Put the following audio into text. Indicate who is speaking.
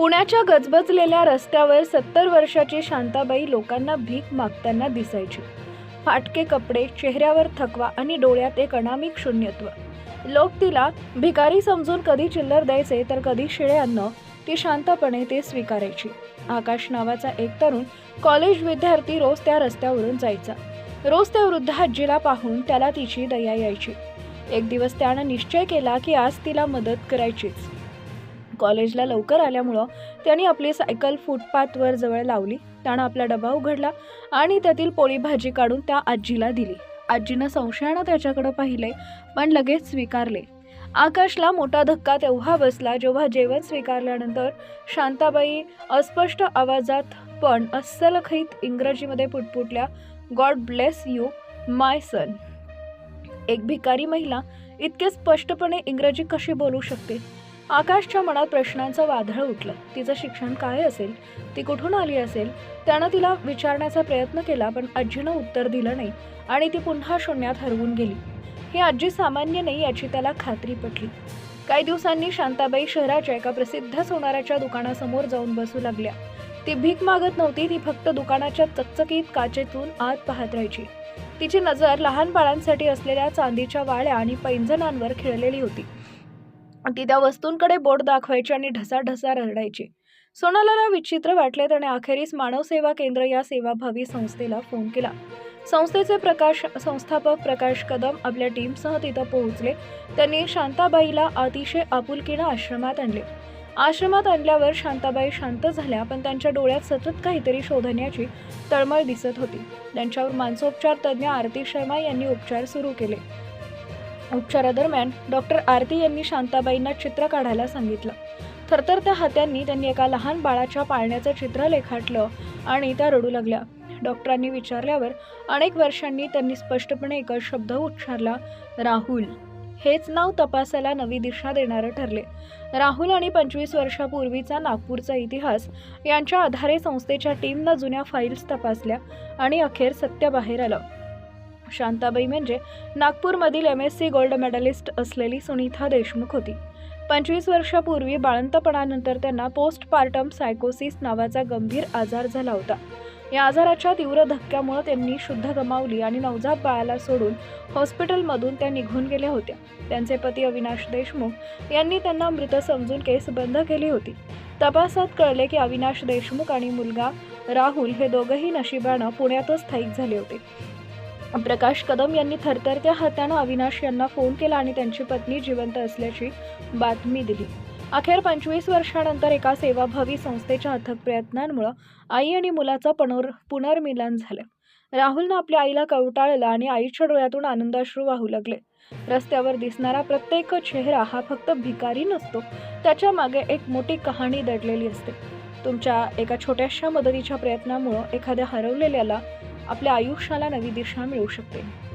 Speaker 1: पुण्याच्या गजबजलेल्या रस्त्यावर सत्तर वर्षाची शांताबाई लोकांना भीक मागताना दिसायची. फाटके कपडे चेहऱ्यावर थकवा आणि डोळ्यात एक अनामिक शून्यत्व. लोक तिला भिकारी समजून कधी चिल्लर द्यायचे तर कधी शिळे अन्न ती शांतपणे ते स्वीकारायची. आकाश नावाचा एक तरुण कॉलेज विद्यार्थी रोज त्या रस्त्यावरून जायचा. रोज त्या वृद्ध आजीला पाहून त्याला तिची दया यायची. एक दिवस त्यानं निश्चय केला की आज तिला मदत करायचीच. कॉलेजला लवकर आल्यामुळं त्यांनी आपली सायकल फुटपाथवर जवळ लावली. त्यानं आपला डबा उघडला आणि त्यातील पोळी भाजी काढून त्या आजीला दिली. आजीनं संशयानं त्याच्याकडं पाहिले पण लगेच स्वीकारले. आकाशला मोठा धक्का तेव्हा बसला जेव्हा जेवण स्वीकारल्यानंतर शांताबाई अस्पष्ट आवाजात पण अस्सलखईत इंग्रजीमध्ये पुटपुटल्या God bless you my son. एक भिकारी महिला इतके स्पष्टपणे इंग्रजी कशी बोलू शकते? आकाशच्या मनात प्रश्नांचं वादळ उठलं. तिचं शिक्षण काय असेल? ती कुठून आली असेल? त्यानं तिला विचारण्याचा प्रयत्न केला पण आजीनं उत्तर दिलं नाही आणि ती पुन्हा शून्यात हरवून गेली. ही आजी सामान्य नाही याची त्याला खात्री पटली. काही दिवसांनी शांताबाई शहराच्या एका प्रसिद्ध सोनाराच्या दुकानासमोर जाऊन बसू लागल्या. ती भीक मागत नव्हती ती फक्त दुकानाच्या चकचकीत काचेतून आत पाहत राहायची. तिची नजर लहान बाळांसाठी असलेल्या चांदीच्या वाळ्या आणि पैंजणांवर खिळलेली होती. ती त्या वस्तूंकडे बोट दाखवायची आणि ढसाढसा रडायची. सोनालाला विचित्र वाटले त्याने अखेरीस मानव सेवा केंद्र या सेवाभावी संस्थेला फोन केला. संस्थेचे प्रकाश संस्थापक प्रकाश कदम आपल्या टीमसह तिथं पोहोचले. त्यांनी शांताबाईला अतिशय आपुलकीनं आश्रमात आणले. आश्रमात आणल्यावर शांताबाई शांत झाल्या पण त्यांच्या डोळ्यात सतत काहीतरी शोधण्याची तळमळ दिसत होती. त्यांच्यावर मानसोपचार तज्ज्ञ आरती शर्मा यांनी उपचार सुरू केले. उपचारादरम्यान डॉक्टर आरती यांनी शांताबाईंना चित्र काढायला सांगितलं. थरथरत्या हात्यांनी त्यांनी एका लहान बाळाच्या पाळण्याचं चित्र रेखाटलं आणि त्या रडू लागल्या. डॉक्टरांनी विचारल्यावर अनेक वर्षांनी त्यांनी स्पष्टपणे एकच शब्द उच्चारला राहुल. हेच नाव तपासाला नवी दिशा देणारं ठरले. राहुल आणि पंचवीस वर्षापूर्वीचा नागपूरचा इतिहास यांच्या आधारे संस्थेच्या टीमनं जुन्या फाईल्स तपासल्या आणि अखेर सत्य बाहेर आलं. शांताबाई म्हणजे नागपूरमधील M S C gold medalist असलेली सुनीता देशमुख होती. पंचवीस वर्षापूर्वी बाळंतपणानंतर त्यांना पोस्ट पार्टम सायकोसिस नावाचा गंभीर आजार झाला होता. या आजाराच्या तीव्र धक्क्यामुळे त्यांनी शुद्ध गमावली आणि नवजात बाळाला सोडून हॉस्पिटलमधून त्या निघून गेल्या होत्या. त्यांचे पती अविनाश देशमुख यांनी त्यांना मृत समजून केस बंद केली होती. तपासात कळले की अविनाश देशमुख आणि मुलगा राहुल हे दोघंही नशिबानं पुण्यातच स्थायिक झाले होते. प्रकाश कदम यांनी थरथरत्या हातानं अविनाश यांना फोन केला आणि त्यांची पत्नी जिवंत असल्याची बातमी दिली. अखेर पंचवीस वर्षानंतर एका सेवाभावी संस्थेच्या अथक प्रयत्नांमुळं आई आणि मुलाचं पुनर् पुनर्मिलन झालं. राहुलनं आपल्या आईला कवटाळलं आणि आईच्या डोळ्यातून आनंदाश्रू वाहू लागले. रस्त्यावर दिसणारा प्रत्येक चेहरा हा फक्त भिकारी नसतो त्याच्यामागे एक मोठी कहाणी दडलेली असते. तुमच्या एका छोट्याशा मदतीच्या प्रयत्नामुळं एखाद्या हरवलेल्याला आपल्या आयुष्याला नवी दिशा मिळू शकते.